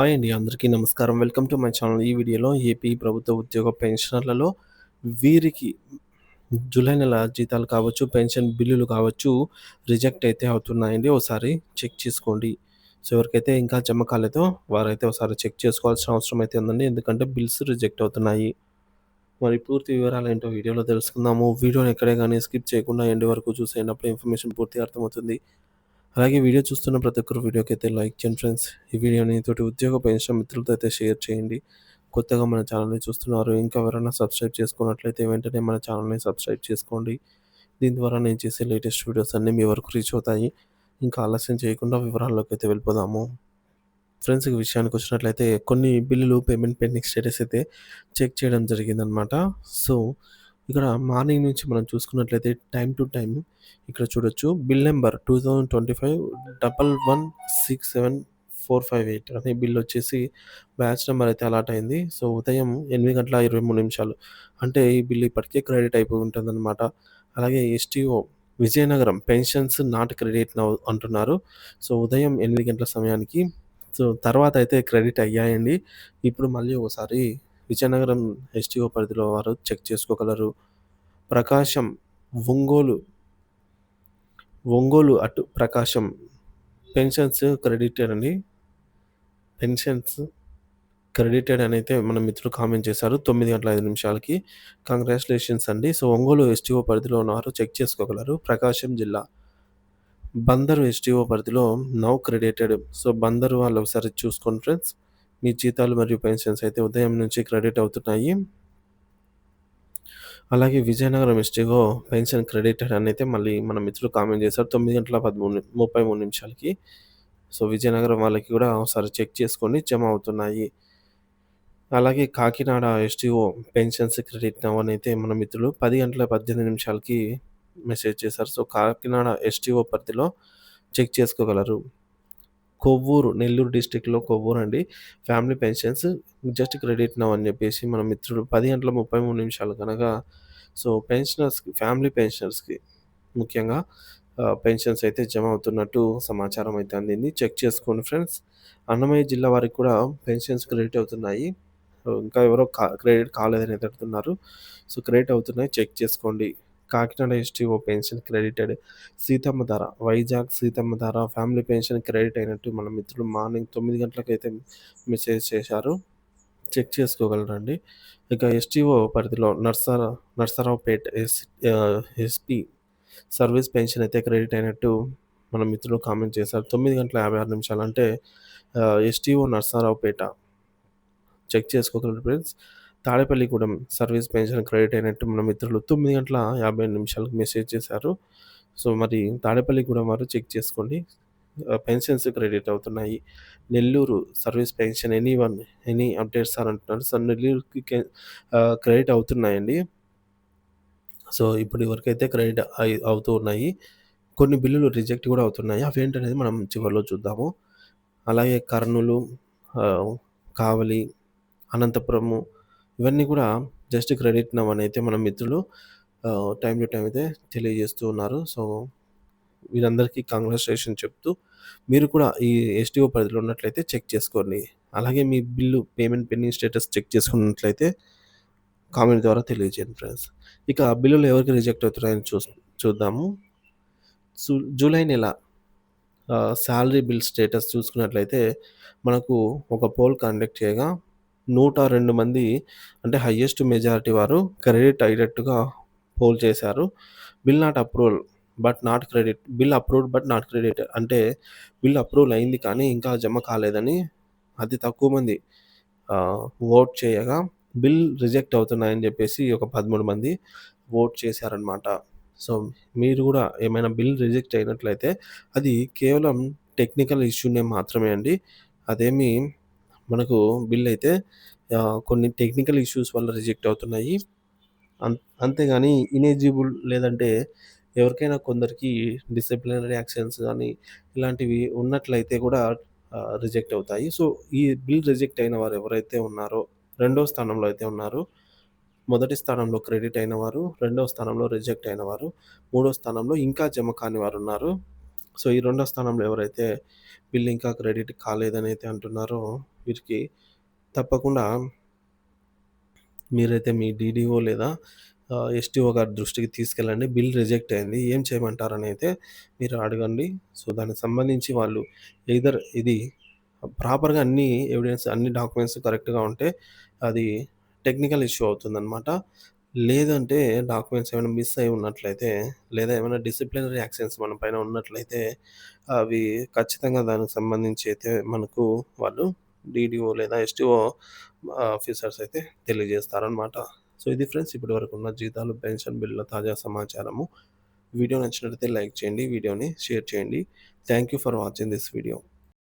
Hi అండి అందరికీ నమస్కారం. వెల్కమ్ టు మై ఛానల్ ఈ వీడియోలో ఏపీ ప్రభుత్వ ఉద్యోగ పెన్షనర్లలో వీరికి జూలై నెల జీతాలు కావచ్చు పెన్షన్ బిల్లులు కావచ్చు రిజెక్ట్ అయితే అవుతున్నాయండి. ఒకసారి చెక్ చేసుకోండి. సో ఎవరికైతే ఇంకా జమ కాలేదో వారైతే ఒకసారి చెక్ చేసుకోవాల్సిన అవసరం అయితే ఉందండి. ఎందుకంటే బిల్స్ రిజెక్ట్ అవుతున్నాయి. మరి పూర్తి వివరాలు ఏంటో వీడియోలో తెలుసుకుందాము. వీడియోని ఎక్కడే కానీ స్కిప్ చేయకుండా ఎండ్ వరకు చూసేటప్పుడు ఇన్ఫర్మేషన్ పూర్తి అర్థమవుతుంది. అలాగే వీడియో చూస్తున్న ప్రతి ఒక్కరు వీడియోకి అయితే లైక్ చేయండి ఫ్రెండ్స్. ఈ వీడియోని తోటి ఉద్యోగ పెన్షన్ మిత్రులతో అయితే షేర్ చేయండి. కొత్తగా మన ఛానల్ని చూస్తున్నారు ఇంకా ఎవరైనా సబ్స్క్రైబ్ చేసుకున్నట్లయితే వెంటనే మన ఛానల్ని సబ్స్క్రైబ్ చేసుకోండి. దీని ద్వారా నేను చేసే లేటెస్ట్ వీడియోస్ అన్నీ మీ వరకు రీచ్ అవుతాయి. ఇంకా ఆలస్యం చేయకుండా వివరాల్లోకి అయితే వెళ్ళిపోదాము. ఫ్రెండ్స్ ఈ విషయానికి వచ్చినట్లయితే కొన్ని బిల్లులు పేమెంట్ పెండింగ్ స్టేటస్ అయితే చెక్ చేయడం జరిగిందనమాట సో ఇక్కడ మార్నింగ్ నుంచి మనం చూసుకున్నట్లయితే టైం టు టైం ఇక్కడ చూడొచ్చు. Bill number two thousand twenty five double one six seven four five eight అనే బిల్ వచ్చేసి బ్యాచ్ నెంబర్ అయితే అలాట్ అయింది. సో ఉదయం ఎనిమిది గంటల ఇరవై మూడు నిమిషాలు. అంటే ఈ బిల్ ఇప్పటికే క్రెడిట్ అయిపోయి ఉంటుందన్నమాట. అలాగే STO Vizianagaram pensions not credit now అంటున్నారు. సో ఉదయం ఎనిమిది గంటల సమయానికి. సో తర్వాత అయితే క్రెడిట్ అయ్యాయండి. ఇప్పుడు మళ్ళీ ఒకసారి విజయనగరం ఎస్టీఓ పరిధిలో వారు చెక్ చేసుకోగలరు. ప్రకాశం ఒంగోలు ఒంగోలు అటు ప్రకాశం పెన్షన్స్ క్రెడిటెడ్ అండి పెన్షన్స్ క్రెడిటెడ్ అని అయితే మన మిత్రులు కామెంట్ చేశారు. తొమ్మిది గంటల ఐదు నిమిషాలకి. కంగ్రాచులేషన్స్ అండి. సో ఒంగోలు ఎస్టీఓ పరిధిలో ఉన్నవారు చెక్ చేసుకోగలరు. ప్రకాశం జిల్లా బందరు ఎస్టీఓ పరిధిలో నౌ క్రెడిటెడ్. సో బందరు వాళ్ళు ఒకసారి చూసుకోండి ఫ్రెండ్స్. మీ జీతాలు మరియు పెన్షన్స్ అయితే ఉదయం నుంచి క్రెడిట్ అవుతున్నాయి. అలాగే విజయనగరం ఎస్టీఓ పెన్షన్ క్రెడిట్ అని అయితే మళ్ళీ మన మిత్రులు కామెంట్ చేశారు. తొమ్మిది గంటల పదమూడు ముప్పై మూడు నిమిషాలకి. సో విజయనగరం వాళ్ళకి కూడా ఒకసారి చెక్ చేసుకొని జమ అవుతున్నాయి. అలాగే Kakinada STO pensions credit now అని అయితే మన మిత్రులు పది గంటల పద్దెనిమిది నిమిషాలకి మెసేజ్ చేశారు. సో కాకినాడ ఎస్టీఓ పరిధిలో చెక్ చేసుకోగలరు. కొవ్వూరు నెల్లూరు డిస్టిక్లో కొవ్వూరు అండి. Family pensions just credit now అని చెప్పేసి మన మిత్రుడు పది గంటల ముప్పై మూడు నిమిషాలు కనుక సో పెన్షనర్స్కి ఫ్యామిలీ పెన్షనర్స్కి ముఖ్యంగా పెన్షన్స్ అయితే జమ అవుతున్నట్టు సమాచారం అయితే అందింది. చెక్ చేసుకోండి ఫ్రెండ్స్. అన్నమయ్య జిల్లా వారికి కూడా పెన్షన్స్ క్రెడిట్ అవుతున్నాయి. ఇంకా ఎవరో క్రెడిట్ కాలేదని ఎదురుతున్నారు. సో క్రెడిట్ అవుతున్నాయి. చెక్ చేసుకోండి. Kakinada STO pension credited Seethamma ధర వైజాగ్ సీతమ్మ ధర ఫ్యామిలీ పెన్షన్ క్రెడిట్ అయినట్టు మన మిత్రులు మార్నింగ్ తొమ్మిది గంటలకైతే మెసేజ్ చేశారు. చెక్ చేసుకోగలరండి. ఇక ఎస్టీఓ పరిధిలో నర్సరా Narasaraopet S SP service pension అయితే క్రెడిట్ అయినట్టు మన మిత్రులు కామెంట్ చేశారు. తొమ్మిది గంటల యాభై ఆరు నిమిషాలు అంటే ఎస్టీఓ నర్సారావుపేట చెక్ చేసుకోగలరు friends. Tadepalligudem service pension credit అయినట్టు మన మిత్రులు తొమ్మిది గంటల యాభై నిమిషాలకు మెసేజ్ చేశారు. సో మరి తాడేపల్లిగూడెం వారు చెక్ చేసుకోండి. పెన్షన్స్ క్రెడిట్ అవుతున్నాయి. Nellore service pension any one any updates sir అంటున్నారు. సో నెల్లూరుకి క్రెడిట్ అవుతున్నాయండి. సో ఇప్పుడు వరకైతే క్రెడిట్ అవుతూ ఉన్నాయి. కొన్ని బిల్లులు రిజెక్ట్ కూడా అవుతున్నాయి. అవి ఏంటనేది మనం చివరిలో చూద్దాము. అలాగే కర్నూలు కావలి అనంతపురము ఇవన్నీ కూడా జస్ట్ క్రెడిట్ నవ్ అయితే మన మిత్రులు టైం టు టైం అయితే తెలియజేస్తూ ఉన్నారు. సో వీరందరికీ కంగ్రాచులేషన్ చెప్తూ మీరు కూడా ఈ ఎస్టీఓ పరిధిలో ఉన్నట్లయితే చెక్ చేసుకోండి. అలాగే మీ bill payment pending status check చేసుకున్నట్లయితే కామెంట్ ద్వారా తెలియజేయండి ఫ్రెండ్స్. ఇక బిల్లులు ఎవరికి రిజెక్ట్ అవుతున్నాయని చూ చూద్దాము. జూలై నెల శాలరీ బిల్ స్టేటస్ చూసుకున్నట్లయితే మనకు ఒక పోల్ కండక్ట్ చేయగా నూట రెండు మంది అంటే హయ్యెస్ట్ మెజారిటీ వారు క్రెడిట్ అయ్యేటట్టుగా పోల్ చేశారు. Bill not approval but not credit bill approved but not credit అంటే బిల్ అప్రూవల్ అయింది కానీ ఇంకా జమ కాలేదని అతి తక్కువ మంది ఓట్ చేయగా బిల్ రిజెక్ట్ అవుతున్నాయని చెప్పేసి ఒక పదమూడు మంది ఓట్ చేశారనమాట సో మీరు కూడా ఏమైనా బిల్ రిజెక్ట్ అయినట్లయితే అది కేవలం టెక్నికల్ ఇష్యూనే మాత్రమే అండి. అదేమి మనకు బిల్ అయితే కొన్ని టెక్నికల్ ఇష్యూస్ వల్ల రిజెక్ట్ అవుతున్నాయి. అంత అంతేగాని ఇనేజిబుల్ లేదంటే ఎవరికైనా కొందరికి డిసిప్లినరీ యాక్షన్స్ కానీ ఇలాంటివి ఉన్నట్లయితే కూడా రిజెక్ట్ అవుతాయి. సో ఈ బిల్ రిజెక్ట్ అయిన వారు ఎవరైతే ఉన్నారో రెండో స్థానంలో అయితే ఉన్నారు. మొదటి స్థానంలో క్రెడిట్ అయిన వారు రెండవ స్థానంలో రిజెక్ట్ అయిన వారు మూడో స్థానంలో ఇంకా జమ కాని వారు ఉన్నారు. సో ఈ రెండో స్థానంలో ఎవరైతే బిల్ ఇంకా క్రెడిట్ కాలేదని అయితే అంటున్నారో వీరికి తప్పకుండా మీరైతే మీ డీడీఓ లేదా ఎస్టీఓ గారి దృష్టికి తీసుకెళ్ళండి. బిల్ రిజెక్ట్ అయింది. ఏం చేయమంటారని అయితే మీరు అడగండి. సో, దానికి సంబంధించి వాళ్ళు ఎయిదర్ ఇది ప్రాపర్‌గా అన్ని ఎవిడెన్స్ అన్ని డాక్యుమెంట్స్ కరెక్ట్‌గా ఉంటే అది టెక్నికల్ ఇష్యూ అవుతుందన్నమాట లేదంటే డాక్యుమెంట్స్ ఏమైనా మిస్ అయి ఉన్నట్లయితే లేదా ఏమైనా డిసిప్లినరీ యాక్షన్స్ మన పైన ఉన్నట్లయితే అవి ఖచ్చితంగా దానికి సంబంధించి అయితే మనకు వాళ్ళు డీడీఓ లేదా ఎస్టీఓ ఆఫీసర్స్ అయితే తెలియజేస్తారనమాట. సో, ఇది ఫ్రెండ్స్ ఇప్పటివరకు ఉన్న జీతాలు, పెన్షన్ బిల్లుల తాజా సమాచారము. వీడియో నచ్చినట్లయితే లైక్ చేయండి. వీడియోని షేర్ చేయండి. Thank you for watching this video.